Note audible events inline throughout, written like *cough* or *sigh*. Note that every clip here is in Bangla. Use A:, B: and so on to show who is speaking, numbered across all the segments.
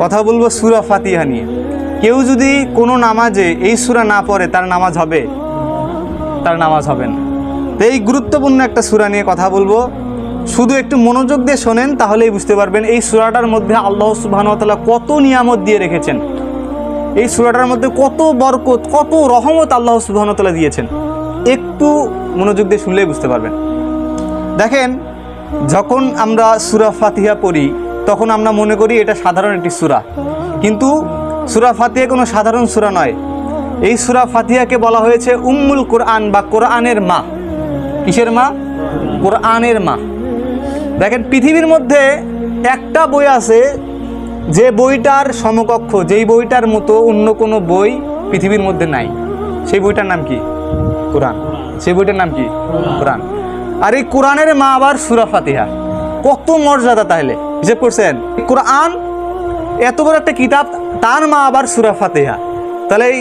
A: কথা বলব সুরা ফাতিহা নিয়ে। কেউ যদি কোনো নামাজে এই সুরা না পড়ে, তার নামাজ হবে? তার নামাজ হবে না। তো এই গুরুত্বপূর্ণ একটা সুরা নিয়ে কথা বলব। শুধু একটু মনোযোগ দিয়ে শোনেন, তাহলেই বুঝতে পারবেন এই সুরাটার মধ্যে আল্লাহ সুবাহতাল্লাহ কত নিয়ামত দিয়ে রেখেছেন। এই সুরাটার মধ্যে কত বরকত, কত রহমত আল্লাহ সুবাহতাল্লাহ দিয়েছেন। একটু মনোযোগ দিয়ে শুনলেই বুঝতে পারবেন। দেখেন, যখন আমরা সুরা ফাতিহা পড়ি তখন আমরা মনে করি এটা সাধারণ একটি সুরা। কিন্তু সুরা ফাতিহা কোনো সাধারণ সুরা নয়। এই সুরা ফাতিহাকে বলা হয়েছে উম্মুল কোরআন বা কোরআনের মা। কিসের মা? কোরআনের মা। দেখেন, পৃথিবীর মধ্যে একটা বই আছে, যে বইটার সমকক্ষ, যেই বইটার মতো অন্য কোনো বই পৃথিবীর মধ্যে নাই। সেই বইটার নাম কি? কোরআন। সেই বইটার নাম কি? কোরআন। আর এই কোরআনের মা আবার সুরা ফাতিহা। কত মর্যাদা তাহলে। হিসেব করছেন? কোরআন এত বড় একটা কিতাব, তার মা আবার সুরা ফাতেহা। তাহলে এই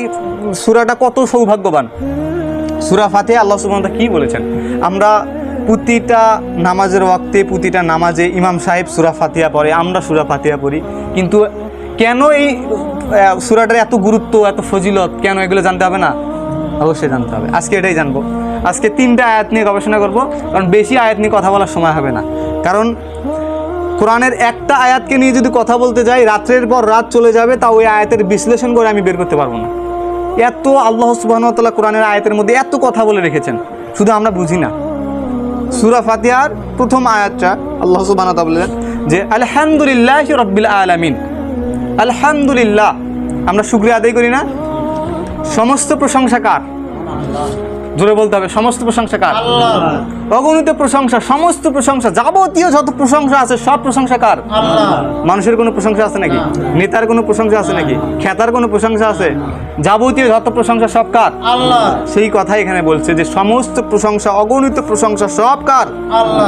A: সুরাটা কত সৌভাগ্যবান। সুরা ফাতেহা আল্লাহ তাআলা কি বলেছেন? আমরা প্রতিটা নামাজের ওয়াক্তে, প্রতিটা নামাজে ইমাম সাহেব সুরা ফাতিয়া পড়ে, আমরা সুরা ফাতিয়া পড়ি। কিন্তু কেন এই সুরাটার এত গুরুত্ব, এত ফজিলত, কেন এগুলো জানতে হবে না? অবশ্যই জানতে হবে। আজকে এটাই জানব। আজকে তিনটা আয়াত নিয়ে গবেষণা করব, কারণ বেশি আয়াত নিয়ে কথা বলার সময় হবে না। কারণ কোরআনের একটা আয়াতকে নিয়ে যদি কথা বলতে যাই, রাত্রের পর রাত চলে যাবে, তা ওই আয়াতের বিশ্লেষণ করে আমি বের করতে পারব না। এত আল্লাহ সুবাহতাল্লাহ কোরআনের আয়াতের মধ্যে এত কথা বলে রেখেছেন, শুধু আমরা বুঝি না। সুরা ফাতিহার প্রথম আয়াতটা আল্লাহ সুবাহ বললেন যে, আলহামদুলিল্লাহ রব্বিল আলামিন। আলহামদুলিল্লাহ। আমরা শুক্রিয়া আদায় করি না। সমস্ত প্রশংসা কার? জোরে বলতে হবে সমস্ত প্রশংসা কার? অগণিত প্রশংসা সমস্ত প্রশংসা যাবতীয় যত প্রশংসা আছে সব প্রশংসা কার? মানুষের কোনো প্রশংসা আছে নাকি? নেতার কোনো প্রশংসা আছে নাকি? খ্যাতার কোনো প্রশংসা আছে? যাবতীয় যত প্রশংসা সব কার? সেই কথা এখানে বলছে যে সমস্ত প্রশংসা অগণিত প্রশংসা সব কার?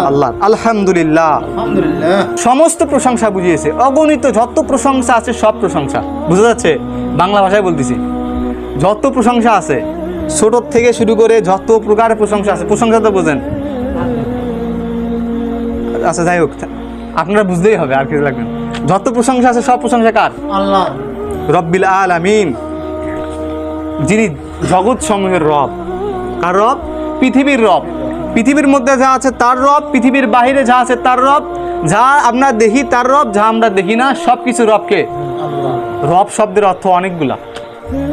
B: আল্লাহ।
A: আলহামদুলিল্লাহ। সমস্ত প্রশংসা বুঝিয়েছে অগণিত যত প্রশংসা আছে সব প্রশংসা। বুঝা যাচ্ছে? বাংলা ভাষায় বলতেছি। যত প্রশংসা আছে ছোট থেকে শুরু করে যত প্রকারের প্রশংসা আছে প্রশংসা তো বোঝেন। আচ্ছা যাই হোক আপনারা বুঝতেই হবে আর কিছু লাগবে। যত প্রশংসা আছে সব প্রশংসা কার?
B: আল্লাহ।
A: রব্বিল আলামিন। যিনি জগৎ সমূহের রব। কার রব? পৃথিবীর রব। পৃথিবীর মধ্যে যা আছে তার রব পৃথিবীর বাহিরে যা আছে তার রব যা আমরা দেখি তার রব যা আমরা দেখি না সব কিছু রবকে রব শব্দের অর্থ অনেকগুলা।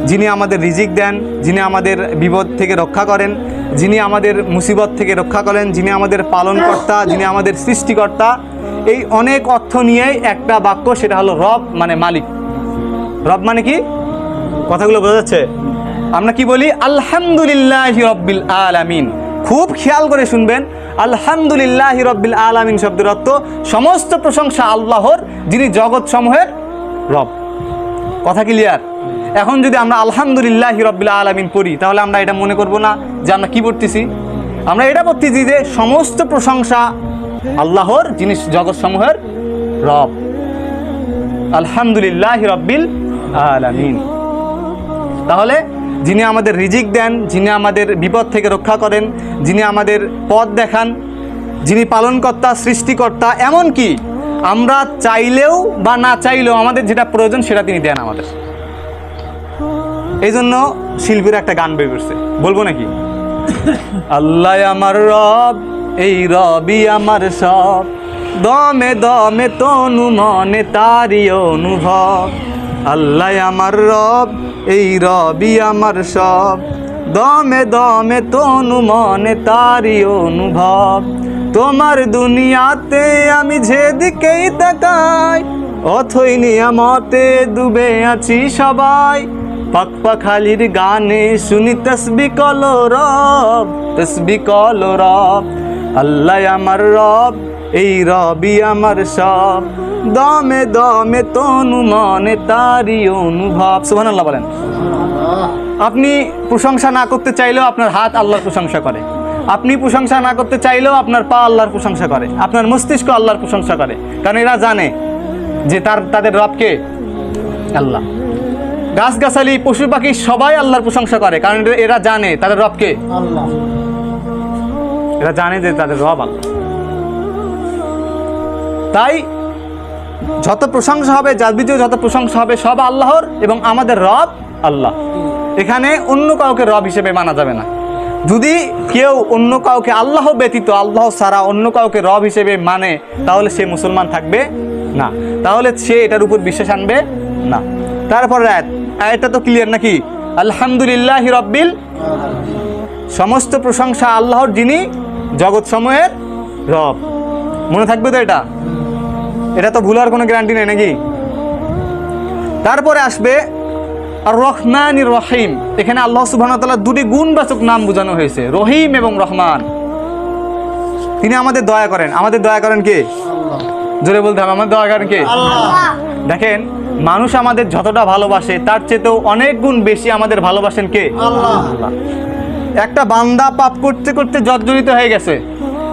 A: যিনি আমাদের রিজিক দেন, যিনি আমাদের বিপদ থেকে রক্ষা করেন, যিনি আমাদের মুসিবত থেকে রক্ষা করেন, যিনি আমাদের পালনকর্তা, যিনি আমাদের সৃষ্টিকর্তা, এই অনেক অর্থ নিয়েই একটা বাক্য, সেটা হলো রব মানে মালিক। রব মানে কি? কথাগুলো বোঝা যাচ্ছে? আমরা কি বলি? আলহামদুলিল্লাহ রব্বিল আলামিন। খুব খেয়াল করে শুনবেন। আলহামদুলিল্লাহ রব্বিল আলামিন শব্দের অর্থ সমস্ত প্রশংসা আল্লাহর, যিনি জগৎ সমূহের রব। কথা ক্লিয়ার এখন যদি আমরা আলহামদুলিল্লাহ রব্বিল আলামিন পড়ি, তাহলে আমরা এটা মনে করব না যে আমরা কি পড়তেছি? আমরা এটা পড়তেছি যে সমস্ত প্রশংসা আল্লাহর জিনিস জগৎ সমূহের রব। আলহামদুলিল্লাহ রব্বিল আলামিন। তাহলে যিনি আমাদের রিজিক দেন, যিনি আমাদের বিপদ থেকে রক্ষা করেন, যিনি আমাদের পথ দেখান, যিনি পালনকর্তা, সৃষ্টিকর্তা এমন কি আমরা চাইলেও বা না চাইলেও আমাদের যেটা প্রয়োজন সেটা তিনি দেন আমাদের। এই জন্য শিল্পীরা একটা গান বের করছে। বলব নাকি? *laughs* আল্লাহ আমার রব এই রবি আমার সব। দমে দমে তনু মনে তারি অনুভব। আল্লাহ আমার রব এই রবি আমার সব। দমে দমে তনু মনে তারি অনুভব। তোমার দুনিয়াতে আমি যেদিকেই তাকাই অথই নিয়ামতে ডুবে আছি সবাই। পাকপা খালির গানে শুনি তসবি কলো রব তসবি কলো রব। আল্লাহ আমার রব এই রবি আমার সব। দমে দমে তনু মনে তারি অনুভব। সুবহান আল্লাহ বলেন আপনি প্রশংসা না করতে চাইলেও আপনার হাত আল্লাহর প্রশংসা করে। আপনি প্রশংসা না করতে চাইলেও আপনার পা আল্লাহর প্রশংসা করে। আপনার মস্তিষ্ক আল্লাহর প্রশংসা করে। কারণ এরা জানে যে তার তাদের রবকে আল্লাহ। গাছগাছালি পশু পাখি সবাই আল্লাহর প্রশংসা করে কারণ এরা- জানে তাদের রবকে। এরা জানে যে তাদের রব আল্লাহ। তাই যত প্রশংসা হবে যাবতীয় যত প্রশংসা হবে সব আল্লাহর এবং আমাদের রব আল্লাহ। এখানে অন্য কাউকে রব হিসেবে মানা যাবে না। যদি কেউ অন্য কাউকে আল্লাহ ব্যতীত আল্লাহ ছাড়া অন্য কাউকে রব হিসেবে মানে তাহলে সে মুসলমান থাকবে না। তাহলে সে এটার উপর বিশ্বাস আনবে না। তারপর আয়াত আয়াতটা তো ক্লিয়ার নাকি? আলহামদুলিল্লাহ রব্বিল সমস্ত প্রশংসা আল্লাহর যিনি জগৎ সময়ের রব। মনে থাকবে তো এটা? এটা তো ভুলার কোনো গ্যারান্টি নেই নাকি? তারপরে আসবে আর রহমান রহিম। এখানে আল্লাহ সুবহান দুটি গুণবাচক নাম বোঝানো হয়েছে রহিম এবং রহমান। তিনি আমাদের দয়া করেন। আমাদের দয়া করেন কে? জোরে বলতে হবে আমাদের দয়া করেন কে? দেখেন মানুষ আমাদের যতটা ভালোবাসে তার চেয়েতেও অনেক গুণ বেশি আমাদের ভালোবাসেন কে? আল্লাহ। একটা বান্দা পাপ করতে করতে জর্জরিত হয়ে গেছে।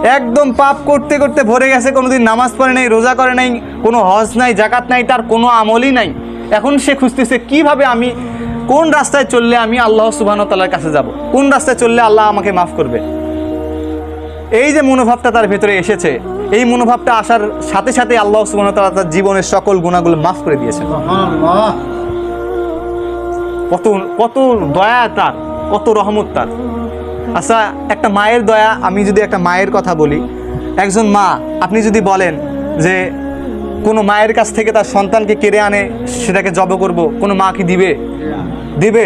A: একদম পাপ করতে করতে ভরে গেছে কোনোদিন নামাজ পড়ে নাই রোজা করে নাই কোনো হজ নাই জাকাত নাই তার কোনো আমলই নাই। এখন সে খুঁজতেছে কীভাবে আমি কোন রাস্তায় চললে আমি আল্লাহ ওয়া কাছে যাব? কোন রাস্তায় চললে আল্লাহ আমাকে মাফ করবে? এই যে মনোভাবটা তার ভেতরে এসেছে এই মনোভাবটা আসার সাথে সাথে আল্লাহ ওয়া তার জীবনের সকল গুণাগুলো মাফ করে দিয়েছেন। কত কত দয়া তার কত রহমত তার। আচ্ছা একটা মায়ের দয়া আমি যদি একটা মায়ের কথা বলি একজন মা আপনি যদি বলেন যে কোনো মায়ের কাছ থেকে তার সন্তানকে কেড়ে আনে সেটাকে জব করব কোনো মা কি দিবে? দিবে?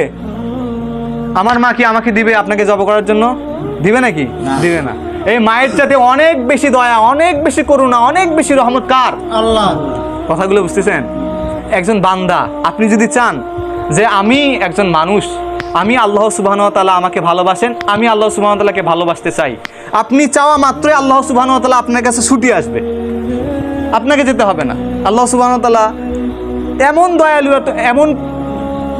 A: আমার মা কি আমাকে দিবে আপনাকে জব করার জন্য? দিবে নাকি? দিবে না। এই মায়ের চাতে অনেক বেশি দয়া অনেক বেশি করুণা অনেক বেশি রহমত কার?
B: আল্লাহ।
A: কথাগুলো বুঝতেছেন? একজন বান্দা আপনি যদি চান যে আমি একজন মানুষ আমি আল্লাহ সুবাহন তালা আমাকে ভালোবাসেন আমি আল্লাহ সুবাহন তালাকে ভালোবাসতে চাই। আপনি চাওয়া মাত্রই আল্লাহ সুবাহন তালা আপনার কাছে ছুটি আসবে। আপনাকে যেতে হবে না। আল্লাহ সুবাহন তালা এমন দয়ালু এত- এমন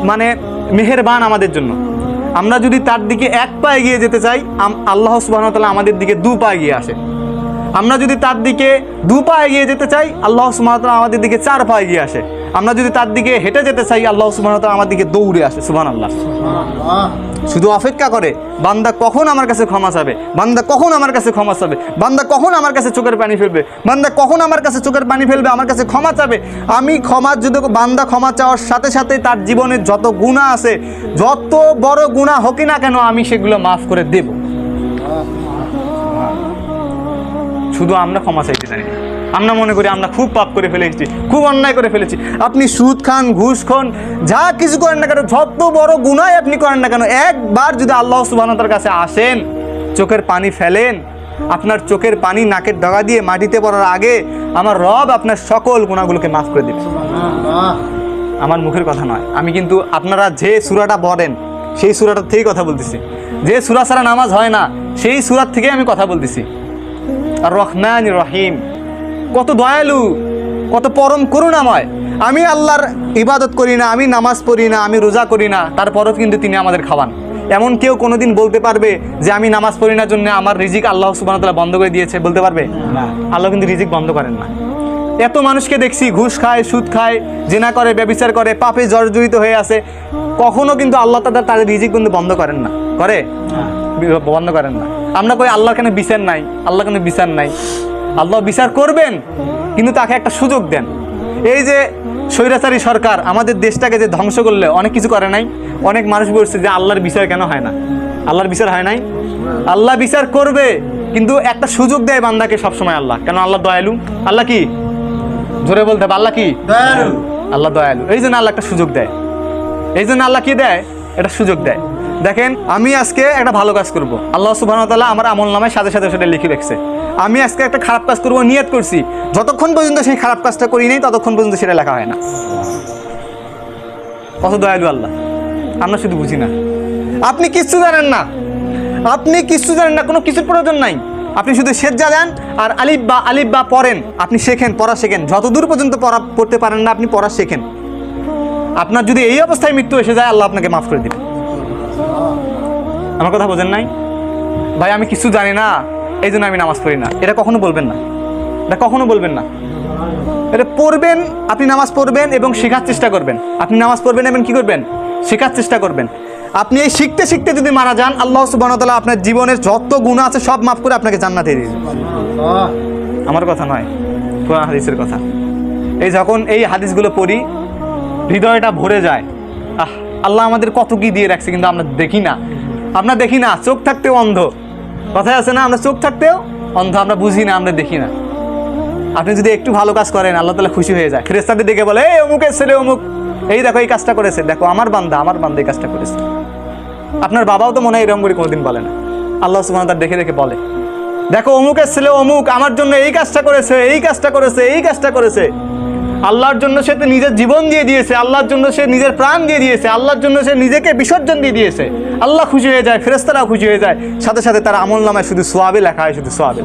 A: মানে মেহেরবান আমাদের জন্য। আমরা যদি তার দিকে এক পা এগিয়ে যেতে চাই আল্লাহ সুবাহ তালা আমাদের দিকে দু পা এগিয়ে আসে। আমরা যদি তার দিকে দু পা এগিয়ে যেতে চাই, আল্লাহ সুবাহতাল আমাদের দিকে চার পা এগিয়ে আসে। আমরা যদি তার দিকে হেঁটে যেতে চাই, আল্লাহ সুবাহতাল আমাদের দিকে দৌড়ে আসে আল্লাহ
B: আল্লাহ
A: শুধু অপেক্ষা করে, বান্দা কখন আমার কাছে ক্ষমা চাবে? বান্দা কখন আমার কাছে ক্ষমা চাবে? বান্দা কখন আমার কাছে চোখের পানি ফেলবে? বান্দা কখন আমার কাছে চোখের পানি ফেলবে? আমার কাছে ক্ষমা চাবে? আমি ক্ষমা যদি বান্দা ক্ষমা চাওয়ার সাথে সাথে তার জীবনের যত গুণা আছে, যত বড় গুণা হোক না কেন আমি সেগুলো মাফ করে দেব। শুধু আমরা ক্ষমা চাইতে জানি না। আমরা মনে করি আমরা খুব পাপ করে ফেলেছি খুব অন্যায় করে ফেলেছি। আপনি সুদ খান ঘুষ খান যা কিছু করেন না কেন যত বড় গুনাই আপনি করেন না কেন একবার যদি আল্লাহ সুবাহতার কাছে আসেন চোখের পানি ফেলেন আপনার চোখের পানি নাকের ডগা দিয়ে মাটিতে পড়ার আগে আমার রব আপনার সকল গুণাগুলোকে মাফ করে দেবে। আমার মুখের কথা নয় আমি কিন্তু আপনারা যে সুরাটা পড়েন সেই সুরাটার থেকেই কথা বলতেছি। যে সুরা ছাড়া নামাজ হয় না সেই সুরার থেকে আমি কথা বলতেছি। আর রহমান রহিম। কত দয়ালু কত পরম করুণাময়। আমি আল্লাহর ইবাদত করি না আমি নামাজ পড়ি না আমি রোজা করি না তারপরও কিন্তু তিনি আমাদের খাওয়ান। এমন কেউ কোনোদিন বলতে পারবে যে আমি নামাজ পড়ি না জন্য আমার রিজিক আল্লাহ সুবাহ বন্ধ করে দিয়েছে বলতে পারবে? আল্লাহ কিন্তু রিজিক বন্ধ করেন না। এত মানুষকে দেখছি ঘুষ খায় সুদ খায় জেনা করে ব্যবচার করে পাপে জর্জরিত হয়ে আছে। কখনো কিন্তু আল্লাহ তাদের তাদের রিজিক কিন্তু বন্ধ করেন না। করে? বন্ধ করেন না। আমরা কই আল্লাহ কেন বিচার নাই আল্লাহ কেন বিচার নাই। আল্লাহ বিচার করবেন কিন্তু তাকে একটা সুযোগ দেন। এই যে স্বৈরাচারী সরকার আমাদের দেশটাকে যে ধ্বংস করলে অনেক কিছু করে নাই অনেক মানুষ বলছে যে আল্লাহর বিচার কেন হয় না? আল্লাহর বিচার হয় নাই? আল্লাহ বিচার করবে কিন্তু একটা সুযোগ দেয় বান্দাকে সবসময় আল্লাহ। কেন আল্লাহ দয়ালু? আল্লাহ কি? জোরে বলতে হবে আল্লাহ কি? আল্লাহ দয়ালু। এই জন্য আল্লাহ একটা সুযোগ দেয়। এই জন্য আল্লাহ কি দেয়? এটা সুযোগ দেয়। দেখেন আমি আজকে একটা ভালো কাজ করব। আল্লাহ সুবাহ আমার আমল নামায় সাথে সাথে সেটা লিখে রেখেছে। আমি আজকে একটা খারাপ কাজ করব, নিয়ত করছি। যতক্ষণ পর্যন্ত সেই খারাপ কাজটা করি নাই, ততক্ষণ পর্যন্ত সেটা লেখা হয় না। কত দয়ালু আল্লাহ। আমরা শুধু বুঝি না। আপনি কিচ্ছু জানেন না। আপনি কিচ্ছু জানেন না, কোনো কিছুর প্রয়োজন নাই। আপনি শুধু সেজ্জা দেন আর আলিফ বা আলিফ বা পড়েন। আপনি শেখেন, পড়া শেখেন। যতদূর পর্যন্ত পড়া পড়তে পারেন না, আপনি পড়া শেখেন। আপনার যদি এই অবস্থায় মৃত্যু এসে যায়, আল্লাহ আপনাকে মাফ করে দিবে। আমার কথা বোঝেন নাই? ভাই, আমি কিছু জানি না। এই জন্য আমি নামাজ পড়ি না। এটা কখনো বলবেন না। এটা কখনো বলবেন না। এটা পড়বেন আপনি নামাজ পড়বেন এবং শেখার চেষ্টা করবেন। আপনি নামাজ পড়বেন এবং কি করবেন? শেখার চেষ্টা করবেন। আপনি এই শিখতে শিখতে যদি মারা যান আল্লাহ সুবাহ আপনার জীবনের যত গুণ আছে সব মাফ করে আপনাকে জান্নাতে দিয়ে আমার কথা নয় কোরআন হাদিসের কথা। এই যখন এই হাদিসগুলো পড়ি হৃদয়টা ভরে যায়। আহ আল্লাহ আমাদের কত কি দিয়ে রাখছে কিন্তু আমরা দেখি না। আমরা দেখি না চোখ থাকতেও অন্ধ। কথায় আছে না, আমরা চোখ থাকতেও অন্ধ, আমরা বুঝি না, আমরা দেখি না। আপনি যদি একটু ভালো কাজ করেন, আল্লাহ তালা খুশি হয়ে যায়। ফেরেস্তাদের দেখে বলে, এই অমুকের ছেলে অমুক। এই দেখো, এই কাজটা করেছে। দেখো, আমার বান্দা আমার বান্দা এই কাজটা করেছে। আপনার বাবাও তো মনে হয় এরকম করে কোনোদিন বলে না। আল্লাহ সুমান তার দেখে দেখে বলে, দেখো অমুকের ছেলে অমুক। আমার জন্য এই কাজটা করেছে, এই কাজটা করেছে, এই কাজটা করেছে। আল্লাহর জন্য সে তো নিজের জীবন দিয়ে দিয়েছে, আল্লাহর জন্য সে নিজের প্রাণ দিয়ে দিয়েছে, আল্লাহর জন্য সে নিজেকে বিসর্জন দিয়ে দিয়েছে। আল্লাহ খুশি হয়ে যায় ফেরেস্তারা খুশি হয়ে যায়। সাথে সাথে তার আমল নামায় শুধু সোয়াবে লেখা হয়, শুধু সোয়াবে।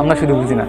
A: আমরা শুধু বুঝি না।